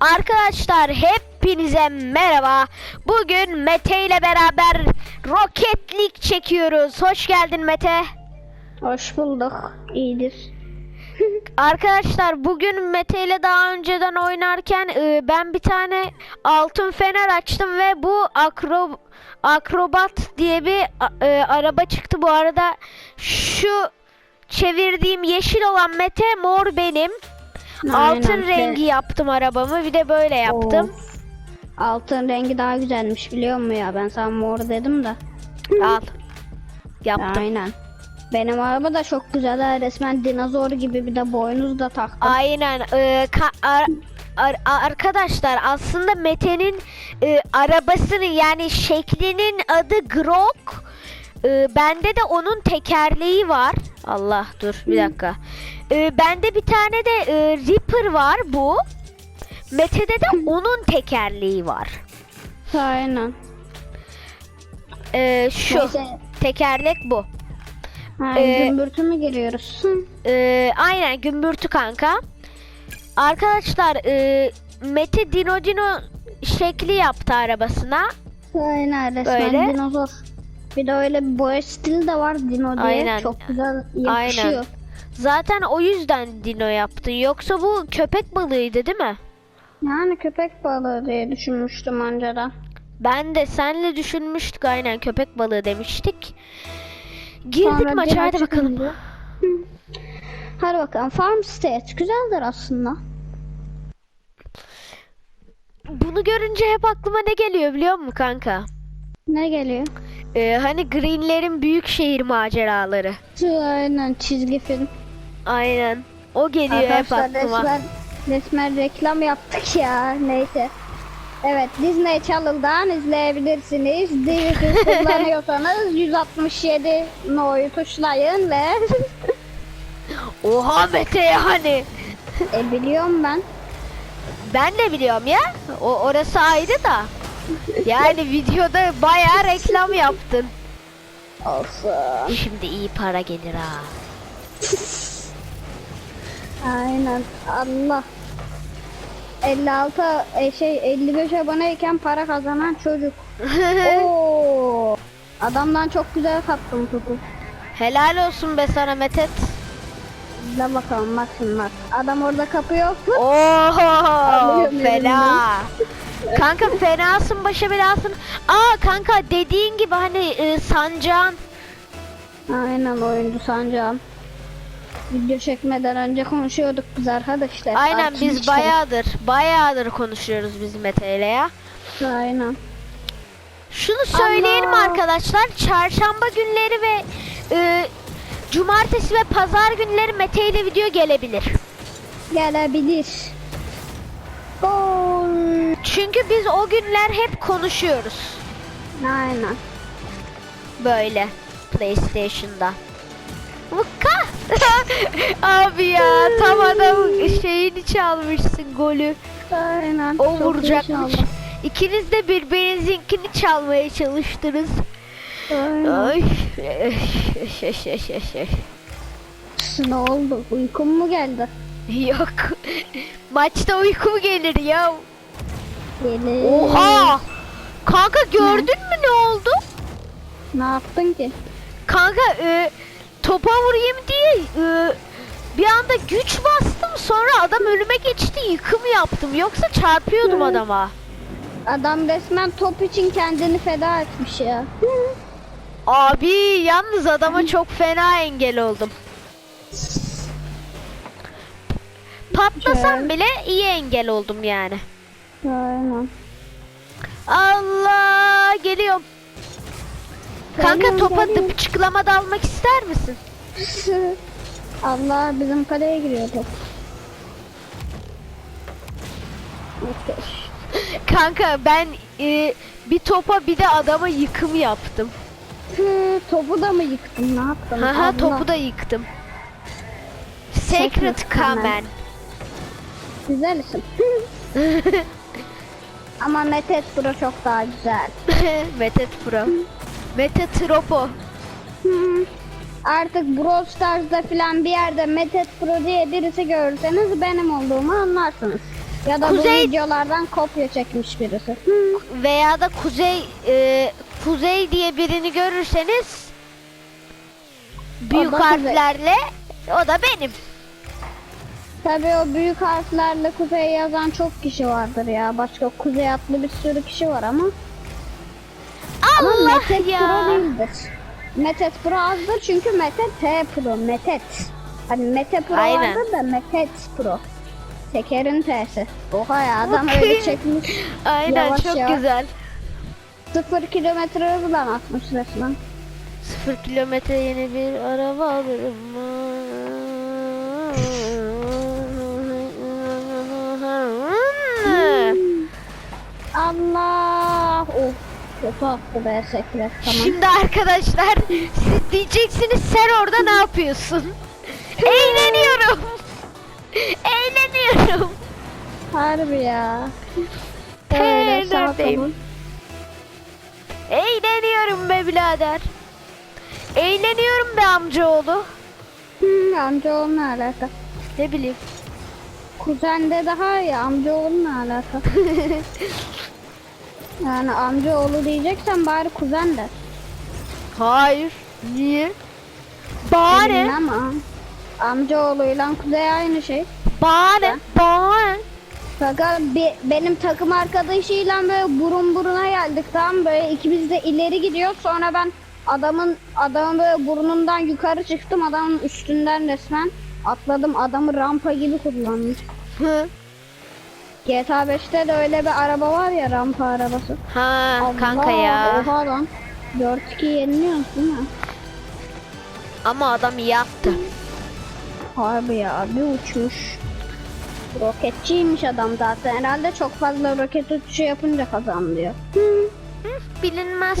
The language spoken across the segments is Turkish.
Arkadaşlar hepinize merhaba. Bugün Mete ile beraber roketlik çekiyoruz. Hoş geldin Mete. Hoş bulduk. İyidir. Arkadaşlar bugün Mete ile daha önceden oynarken e, ben bir tane altın fener açtım ve bu akro akrobat diye bir e, araba çıktı. Bu arada şu çevirdiğim yeşil olan Mete mor benim. Altın Aynen. rengi yaptım arabamı. Bir de böyle yaptım. Oo. Altın rengi daha güzelmiş biliyor musun ya? Ben sana mor dedim de. Al. Yaptım. Aynen. Benim araba da çok güzel ha. Resmen dinozor gibi bir de boynuz da taktım. Aynen. Ee, ka- ar- ar- arkadaşlar aslında Mete'nin e, arabasının yani şeklinin adı Grok. Ee, bende de onun tekerleği var. Allah dur bir dakika. Ee, bende bir tane de e, Reaper var bu. Mete'de de onun tekerleği var. Aynen. Ee, şu Neyse. tekerlek bu. Ha, Ee, gümbürtü mü giriyoruz? Ee, aynen gümbürtü kanka. Arkadaşlar e, Mete Dino Dino şekli yaptı arabasına. Aynen resmen Böyle. dinozor. Bir de öyle bir boya stili de var dino diye. Aynen. Çok güzel yakışıyor. Aynen. Zaten o yüzden Dino yaptı. Yoksa bu köpek balığıydı değil mi? Yani köpek balığı diye düşünmüştüm önceden. Ben de senle düşünmüştük aynen köpek balığı demiştik. Girdik Sonra maça hadi bakalım. Hı. Hadi bakalım. Farm State güzeldir aslında. Bunu görünce hep aklıma ne geliyor biliyor musun kanka? Ne geliyor? Ee, hani Greenler'in büyük şehir maceraları. Aynen çizgi film. Aynen. O geliyor hep Arkadaşlar aklıma. resmen, resmen reklam yaptık ya. Neyse. Evet Disney Channel'dan izleyebilirsiniz. DVD kullanıyorsanız 167 no'yu tuşlayın ve Oha Mete yani. e, biliyorum ben. Ben de biliyorum ya. O orası ayrı da. Yani videoda bayağı reklam yaptın. Olsun. Şimdi iyi para gelir ha. Aynen. Allah. 56 e, şey 55 aboneyken para kazanan çocuk. Oo. Adamdan çok güzel kaptım topu. Helal olsun be sana Metet. İzle bakalım bak şimdi bak. Adam orada kapıyor. Alıyorum fena. Kanka fenasın başa belasın. Aa kanka dediğin gibi hani e, sancağın. Aynen oyuncu sancağım. Video çekmeden önce konuşuyorduk biz arkadaşlar. Aynen biz Arkadaşlar. bayağıdır bayağıdır konuşuyoruz biz Mete ile ya. Aynen. Şunu söyleyelim Allah. arkadaşlar. Çarşamba günleri ve e, cumartesi ve pazar günleri Mete ile video gelebilir. Gelebilir. Gol. Çünkü biz o günler hep konuşuyoruz. Aynen. Böyle PlayStation'da. Vıkka! Abi ya tam adam şeyini çalmışsın golü. Aynen. O vuracakmış. İkiniz de birbirinizinkini çalmaya çalıştınız. Aynen. Ay. Ne oldu? Uykum mu geldi? Yok. Maçta uyku gelir ya. Gelir. Oha! Kanka gördün mü ne oldu? Ne yaptın ki? Kanka e, topa vurayım diye e, bir anda güç bastım sonra adam önüme geçti yıkım yaptım. Yoksa çarpıyordum Hı. adama. Adam resmen top için kendini feda etmiş ya. Abi yalnız adama çok fena engel oldum. Patlasam bile iyi engel oldum yani. Aynen. Allah geliyorum. Kanka Geliyorum, topa geliyorum. dıpçıklama dalmak ister misin? Allah bizim kaleye giriyor top. Neyse. Kanka ben e, bir topa bir de adama yıkım yaptım. Hı, topu da mı yıktın? Ne yaptın? Haha Allah. topu da yıktım. Secret Secret Kamen. Güzel isim. Ama Metet Pro çok daha güzel. Metet Pro. Mete Tropo. Artık Brawl Stars'da filan bir yerde Metet Pro diye birisi görürseniz benim olduğumu anlarsınız. Ya da Kuzey- bu videolardan kopya çekmiş birisi. Hı. Veya da Kuzey e, Kuzey diye birini görürseniz büyük O da Kuzey. harflerle o da benim. Tabii o büyük harflerle kuzey yazan çok kişi vardır ya. Başka kuzey adlı bir sürü kişi var ama. Ama Allah Pro ya. değildir. Metet Pro azdır çünkü Metet T Pro. Metet. Hani Mete Pro Aynen. vardır da Metet Pro. Tekerin T'si. Oha ya adam öyle çekmiş. Aynen Yavaş çok yavaş. güzel. Sıfır kilometre hızla atmış resmen. Sıfır kilometre yeni bir araba alırım. Allah. Kötü attı be sekret. Tamam. Şimdi arkadaşlar siz diyeceksiniz sen orada ne yapıyorsun? Eğleniyorum. Eğleniyorum. Harbi ya. Sağ neredeyim? Eğleniyorum be birader. Eğleniyorum be amcaoğlu. Hmm, amcaoğlu ne alaka? Ne bileyim. Kuzen de daha iyi. Amcaoğlu ne alaka? yani amcaoğlu diyeceksen bari kuzen de. Hayır. Niye? Bilmem ama. Amcaoğluyla kuzey aynı şey. Bana ne? Fakat bi- benim takım arkadaşıyla böyle burun buruna geldik tamam böyle ikimiz de ileri gidiyor sonra ben adamın adamın böyle burnundan yukarı çıktım adamın üstünden resmen atladım adamı rampa gibi kullandım. Hı. GTA 5'te de öyle bir araba var ya rampa arabası. Ha Allah, kanka ya. Oha lan. 4-2 yeniliyorsun değil mi? Ama adam iyi attı. Harbi ya bir uçmuş. Roketçiymiş adam zaten. Herhalde çok fazla roket uçuşu yapınca kazanılıyor. Hı, bilinmez.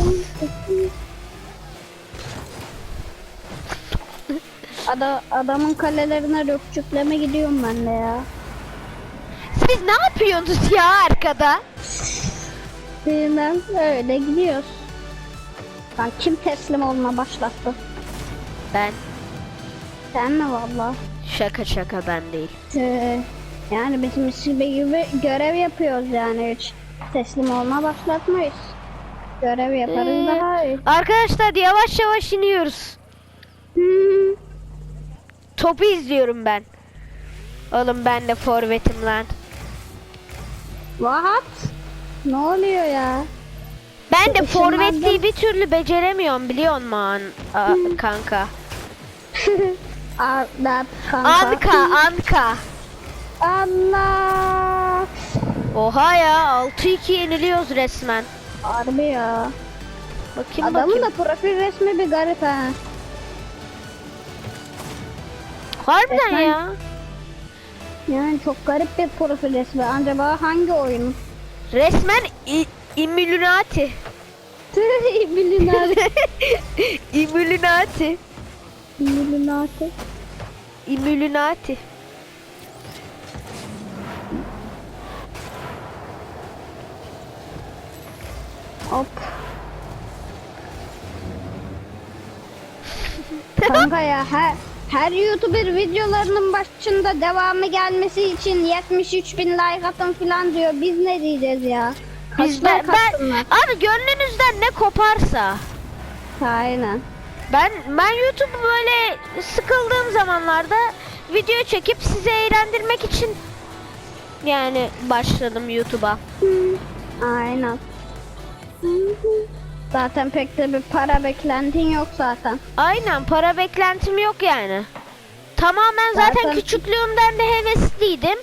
Ada, adamın kalelerine röpçükleme gidiyorum ben de ya. Siz ne yapıyorsunuz ya arkada? Bilmem öyle gidiyoruz. Lan kim teslim olma başlattı? Ben. Sen mi valla? Şaka şaka ben değil. Ee, yani bizim işi gibi görev yapıyoruz yani hiç teslim olma başlatmayız. Görev yaparız Ee, daha iyi. Arkadaşlar yavaş yavaş iniyoruz. Hmm. Topu izliyorum ben. Oğlum ben de forvetim lan. What? Ne oluyor ya? Ben de forvetliği bir türlü beceremiyorum biliyor musun a- kanka? Allah kanka. Anka anka. Allah. Oha ya 6-2 yeniliyoruz resmen. Harbi ya. Bakayım Adamın bakayım. da profil resmi bir garip ha. Harbiden Resmen- ya. Yani çok garip bir profil resmi. Acaba hangi oyun? Resmen Illuminati. Illuminati. Illuminati. Illuminati. Illuminati. Hop. Kanka ya her her YouTuber videolarının başında devamı gelmesi için 73 bin like atın falan diyor. Biz ne diyeceğiz ya? Biz ben, ben abi gönlünüzden ne koparsa. Aynen. Ben ben YouTube böyle sıkıldığım zamanlarda video çekip sizi eğlendirmek için yani başladım YouTube'a. Aynen. Zaten pek de bir para beklentin yok zaten. Aynen para beklentim yok yani. Tamamen zaten, Zaten- küçüklüğümden de hevesliydim.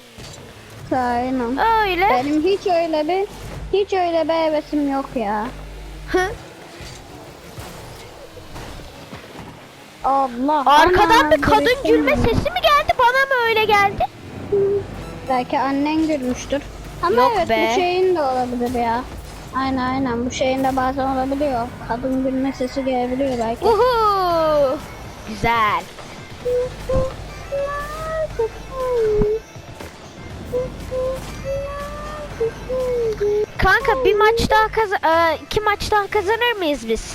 Aynen. Öyle. Benim hiç öyle bir hiç öyle bir hevesim yok ya. Allah. Arkadan bir kadın gülme sesi mi geldi bana mı öyle geldi? Belki annen gülmüştür. Ama Yok evet be. bu şeyin de olabilir ya. Aynen aynen bu şeyin de bazen olabiliyor. Kadın gülme sesi gelebiliyor belki. Uhu. Güzel. Kanka bir maç daha kaz e, iki maç daha kazanır mıyız biz?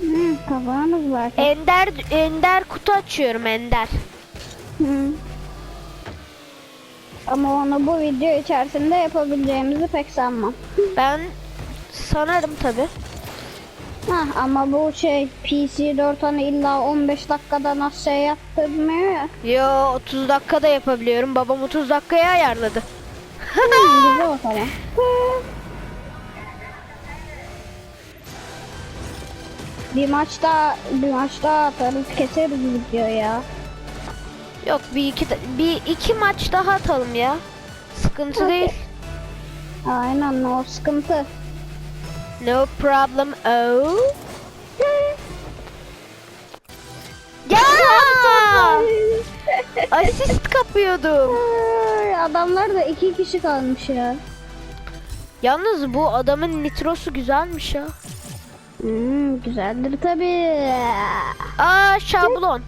Hı, kazanırız belki. Ender Ender kutu açıyorum Ender. Hı. Ama onu bu video içerisinde yapabileceğimizi pek sanmam. Ben sanarım tabi. Hah, ama bu şey PC4 hani illa 15 dakikada nasıl şey yaptırmıyor ya. Yo 30 dakikada yapabiliyorum. Babam 30 dakikaya ayarladı. Hmm, güzel o zaman. Bir maçta bir maçta atarız keseriz video ya. Yok bir iki bir iki maç daha atalım ya. Sıkıntı Okey. değil. Aynen o sıkıntı. No problem. Oh. Ya! Asist kapıyordum. Ay, Adamlar da iki kişi kalmış ya. Yalnız bu adamın nitrosu güzelmiş ya. Hmm, güzeldir tabii. Aa şablon.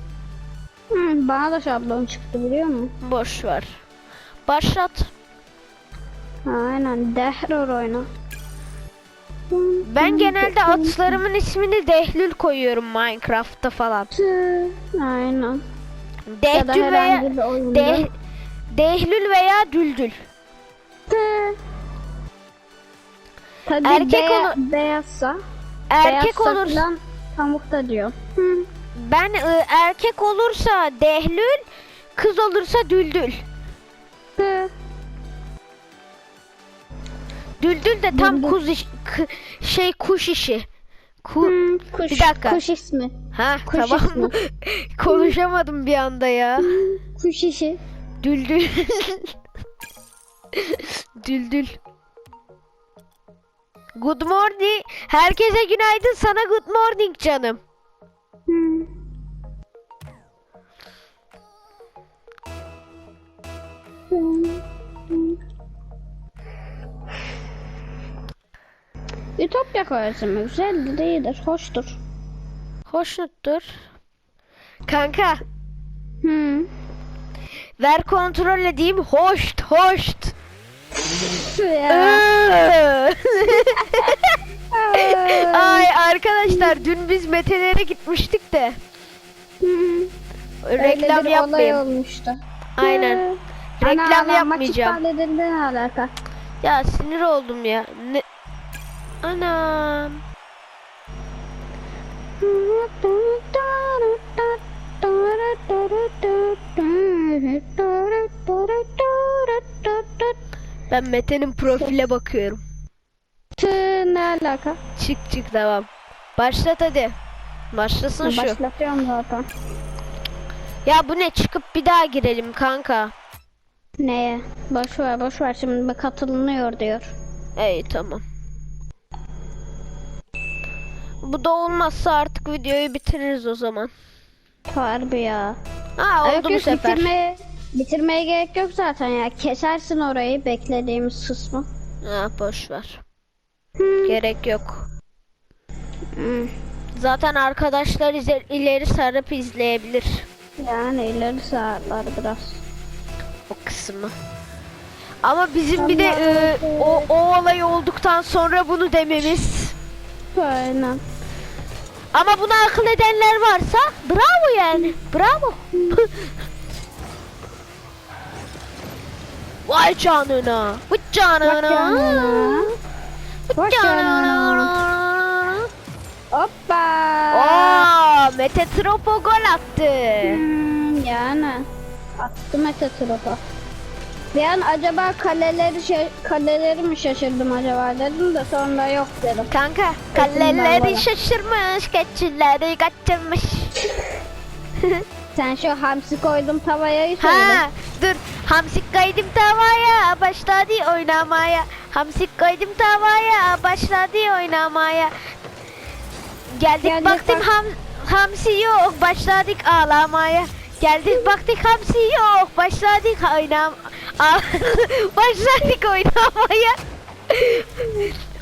Hmm, bana da şablon çıktı biliyor musun? Boş ver. Başlat. Aynen Dehror oyna. Ben genelde atlarımın ismini Dehlül koyuyorum Minecraft'ta falan. Aynen. Dehlül veya. Deh, Dehlül veya Düldül. Tabii Erkek beya- olur- beyazsa. Erkek beyazsa olur. falan pamuk da diyor. Hı. Ben ı, erkek olursa Dehlül, kız olursa Düldül. Hı. Düldül de tam Düldül. kuz iş, şey kuş işi. Ku Hı, kuş, Bir dakika. Kuş ismi. ha kuş tamam. ismi. Konuşamadım bir anda ya. Kuş işi. Düldül. Düldül. Good morning. Herkese günaydın. Sana good morning canım. Hı. Ütopya koyarsın güzeldir, iyidir, hoştur. Hoşnuttur. Kanka Hı. ver kontrol edeyim. Hoşt hoşt. Ay arkadaşlar dün biz Mete'lere gitmiştik de reklam Öyle bir olay yapmayayım. olmuştu. Aynen. Reklam Ana, yapmayacağım. Maçı iptal alaka? Ya sinir oldum ya. Ne? Anam. Ben Mete'nin profile bakıyorum. Tı, ne alaka? Çık çık devam. Başlat hadi. Başlasın şu. Başlatıyorum zaten. Ya bu ne çıkıp bir daha girelim kanka. Neye? Boş ver boş ver şimdi katılınıyor diyor. İyi tamam. Bu da olmazsa artık videoyu bitiririz o zaman. Harbi ya. Ha oldu Yok, bu sefer. Bitirmeye, bitirmeye gerek yok zaten ya. Kesersin orayı beklediğimiz kısmı. Ha boş ver. Hı. Gerek yok. Hı. Zaten arkadaşlar ileri sarıp izleyebilir Yani ileri saatler biraz. o kısmı. Ama bizim bir de e, o, o olay olduktan sonra bunu dememiz. Aynen. Ama buna akıl edenler varsa bravo yani. Bravo. Vay canına. Vay canına. Vay canına. Hoppa. Aa, Mete Tropo gol attı. Hmm, yani. Attım ete tropa. Bir an acaba kaleleri kaleleri mi şaşırdım acaba dedim de sonra yok dedim. Kanka kaleleri şaşırmış, keçileri kaçırmış. Sen şu hamsi koydum tavaya söyle. ha, dur. Hamsik koydum tavaya, başladı oynamaya. Hamsik koydum tavaya, başladı oynamaya. Geldik Geldik baktım bak- ham, hamsi yok, başladık ağlamaya. Geldik baktık hamsi yok, başladık oynam a- başladık oynamaya.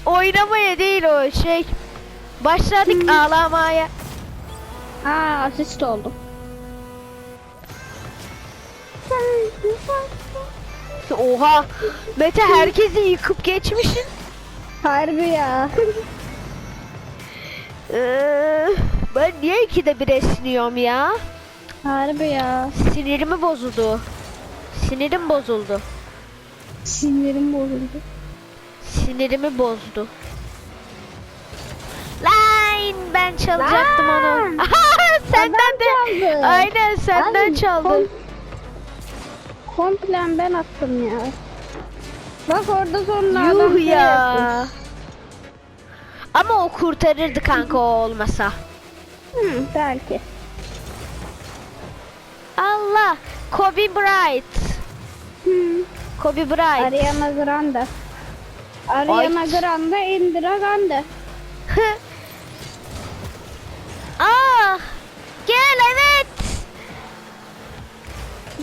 oynamaya değil o şey. Başladık ağlamaya. Aa asist oldum. Oha. Mete herkesi yıkıp geçmişsin. Harbi ya. Ee, ben niye ikide bir esniyorum ya? Harbi ya. Sinirimi bozuldu. Sinirim bozuldu. Sinirim bozuldu. Sinirimi bozdu. Line ben çalacaktım onu. Lan! senden Adam de. Aynen senden Abi, çaldım. kom- Komplen ben attım ya. Bak orada sonra adam Yuh şey ya. yapmış. Ama o kurtarırdı kanka o olmasa. Hı, belki. Allah. Kobe Bryant. Kobe Bryant. Ariana Grande. Ariana Ay. Grande, Indira Gandhi. ah. Gel evet.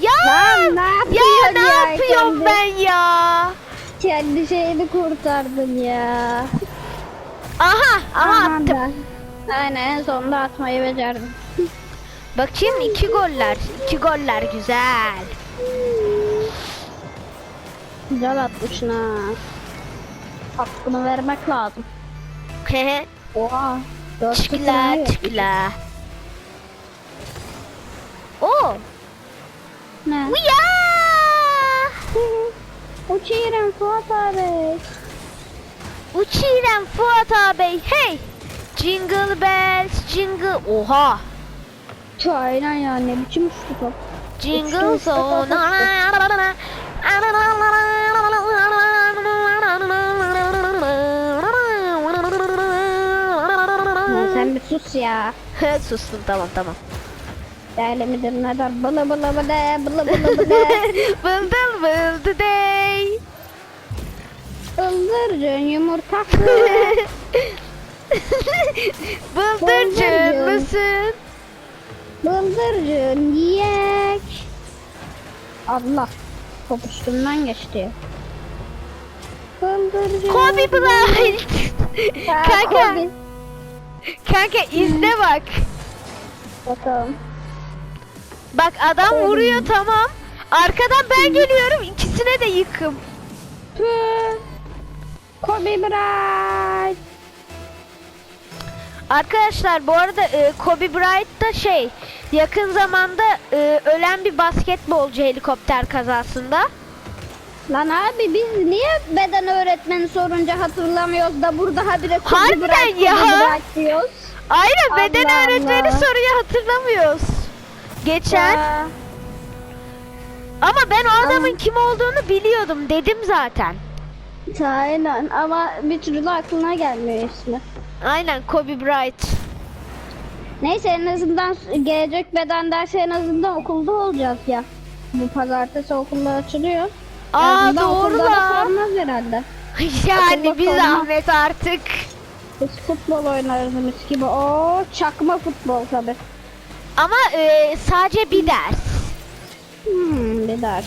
Ya. Lan ne ya yapıyorsun ne ya yapıyorum kendi- ben ya? Kendi şeyini kurtardın ya. Aha, aha Aman attım. da. Aynen en sonunda atmayı becerdim. Bakayım iki goller. iki goller güzel. Güzel atmışsın ha. Hakkını vermek lazım. Oha. Çıkla çıkla. Oo. Ne? Uya. Uçuyorum Fuat abi. Uçiren Fuat abi. Hey. Jingle bells jingle. Oha. Aynen ya ne biçim uçtu top. Jingle zone. Sen bir sus ya. Sustum tamam tamam. Değerli der bılı bılı bılı bılı bılı bılı. Bıldır bıldı dey. Bıldırcın yumurtası. Bıldırcın mısın? Bıldırcın yiyek. Allah. Top üstümden geçti. Bıldırcın. Kobe Bryant. Kanka. Kobe. Kanka izle bak. Bakalım. Bak adam vuruyor tamam. Arkadan ben geliyorum ikisine de yıkım. Kobe Bryant. Arkadaşlar bu arada e, Kobe Bryant da şey yakın zamanda e, ölen bir basketbolcu helikopter kazasında. Lan abi biz niye beden öğretmeni sorunca hatırlamıyoruz da burada habire Kobe Harbiden ya. Diyoruz. Aynen beden Allah öğretmeni Allah. soruyu hatırlamıyoruz. Geçen ama ben o adamın kim olduğunu biliyordum dedim zaten. Aynen ama bir türlü aklına gelmiyor ismi. Aynen Kobe Bryant. Neyse en azından gelecek beden dersi en azından okulda olacağız ya. Bu pazartesi okullar açılıyor. Aa doğru da sormaz herhalde. Yani Okulda bir sormaz. zahmet artık. Biz futbol oynarız gibi. Oo çakma futbol tabi. Ama e, sadece bir ders. Hmm, bir ders.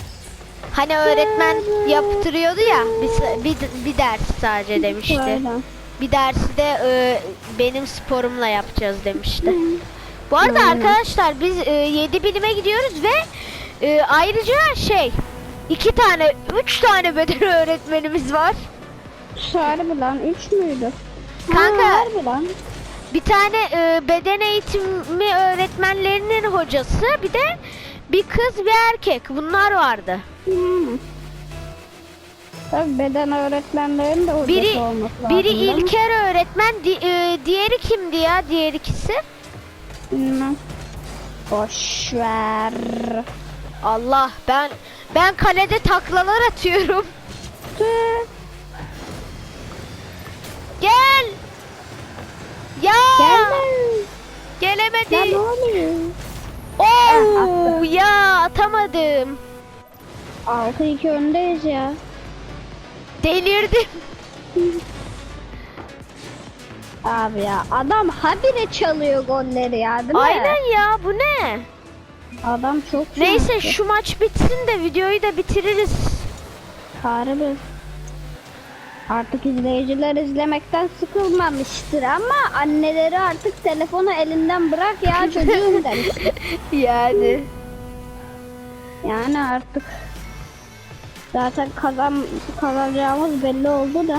Hani öğretmen yaptırıyordu ya bir, bir, bir ders sadece demişti. Aynen. Bir dersi de e, benim sporumla yapacağız demişti. Bu arada arkadaşlar biz e, 7 bilime gidiyoruz ve e, ayrıca şey iki tane, üç tane beden öğretmenimiz var. Harbi lan 3 müydü? Kanka. Ha, harbi lan. Bir tane e, beden eğitimi öğretmenlerinin hocası, bir de bir kız bir erkek. Bunlar vardı. Hmm. Tabii beden öğretmenlerinin de hocası Biri olması lazım. biri değil mi? İlker öğretmen, di- e, diğeri kimdi ya? Diğer ikisi? Bilmem. Boş ver. Allah ben ben kalede taklalar atıyorum. Gel. Ya Gelme. gelemedi. Ya ne oluyor? Oo ya atamadım. 6-2 öndeyiz ya. Delirdim. Abi ya adam habire çalıyor golleri ya değil mi? Aynen ya bu ne? Adam çok Neyse şanslı. şu maç bitsin de videoyu da bitiririz. Harbi. Artık izleyiciler izlemekten sıkılmamıştır ama anneleri artık telefonu elinden bırak ya çocuğum demiştir. Yani. Yani artık zaten kazan kazanacağımız belli oldu mi?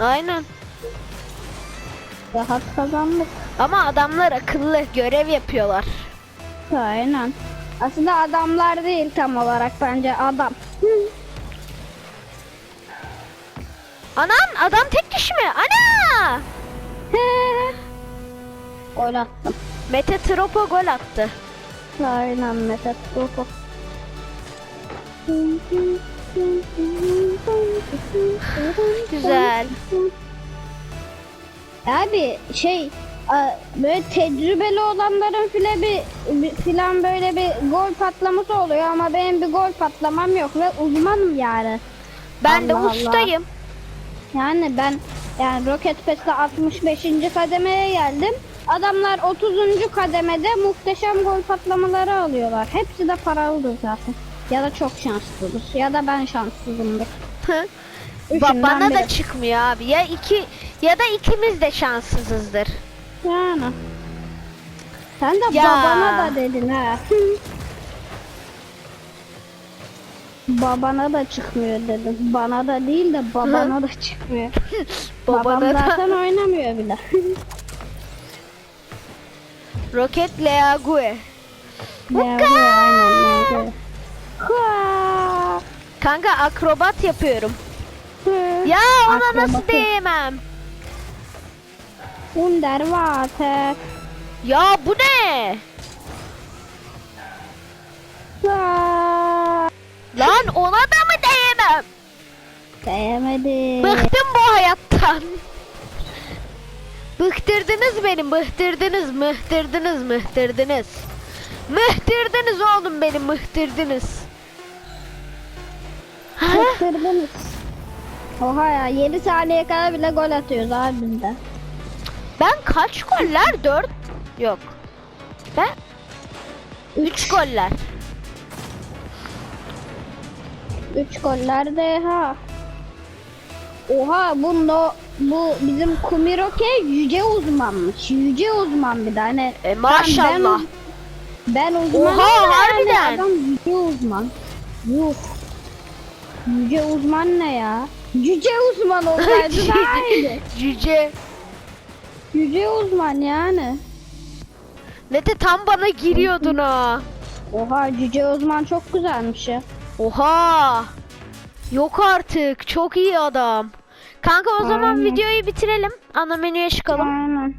Aynen. Rahat kazandık. Ama adamlar akıllı görev yapıyorlar. Aynen. Aslında adamlar değil tam olarak bence adam. Hı. Anan adam tek kişi mi? Ana! Gol attım. Mete Tropo gol attı. Aynen Mete Topu. Güzel. Abi şey böyle tecrübeli olanların file bir, bir filan böyle bir gol patlaması oluyor ama benim bir gol patlamam yok ve uzmanım yani. Ben de Allah Allah. ustayım. Yani ben yani Rocket Pass'te 65. kademeye geldim. Adamlar 30. kademede muhteşem gol patlamaları alıyorlar. Hepsi de paralıdır zaten. Ya da çok şanslıdır. Ya da ben şanssızımdır. Üçünden bana da biri. çıkmıyor abi. Ya iki ya da ikimiz de şanssızızdır. Yani. Sen de Ya. babana da dedin ha. babana da çıkmıyor dedim. Bana da değil de babana da çıkmıyor. Babam Babana da zaten oynamıyor bile. Roket League. Hua! Kanka akrobat yapıyorum. Ya ona nasıl Akrobatı. değmem? Underwater. Ya bu ne? Lan ona da mı değmem? Değmedi. Bıktım bu hayattan. Bıktırdınız beni, bıktırdınız, mıhtırdınız, mıhtırdınız. Mıhtırdınız oğlum beni, mıhtırdınız. Ha? Bıktırdınız. Oha ya 7 saniye kadar bile gol atıyoruz abi biz de. Ben kaç goller? 4 yok. Ben 3 goller. 3 goller de ha. Oha bunda bu bizim Kumiroke yüce uzmanmış. Yüce uzman bir de hani. E, maşallah. Ben, ben uzmanım Oha, harbiden. Adam yüce uzman. Yuh. Yüce uzman ne ya? Yüce uzman olsaydı daha iyiydi. Cüce. Yüce uzman yani. Nete tam bana giriyordun ha. Oha yüce uzman çok güzelmiş ya. Oha. Yok artık. Çok iyi adam. Kanka o zaman Aynen. videoyu bitirelim. Ana menüye çıkalım. Aynen.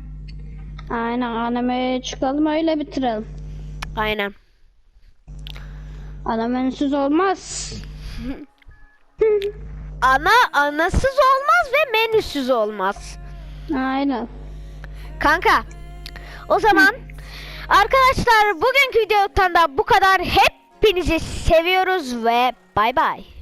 Aynen animeye çıkalım öyle bitirelim. Aynen. Animensiz olmaz. Ana anasız olmaz ve menüsüz olmaz. Aynen. Kanka. O zaman arkadaşlar bugünkü videodan da bu kadar. Hepinizi seviyoruz ve bay bay.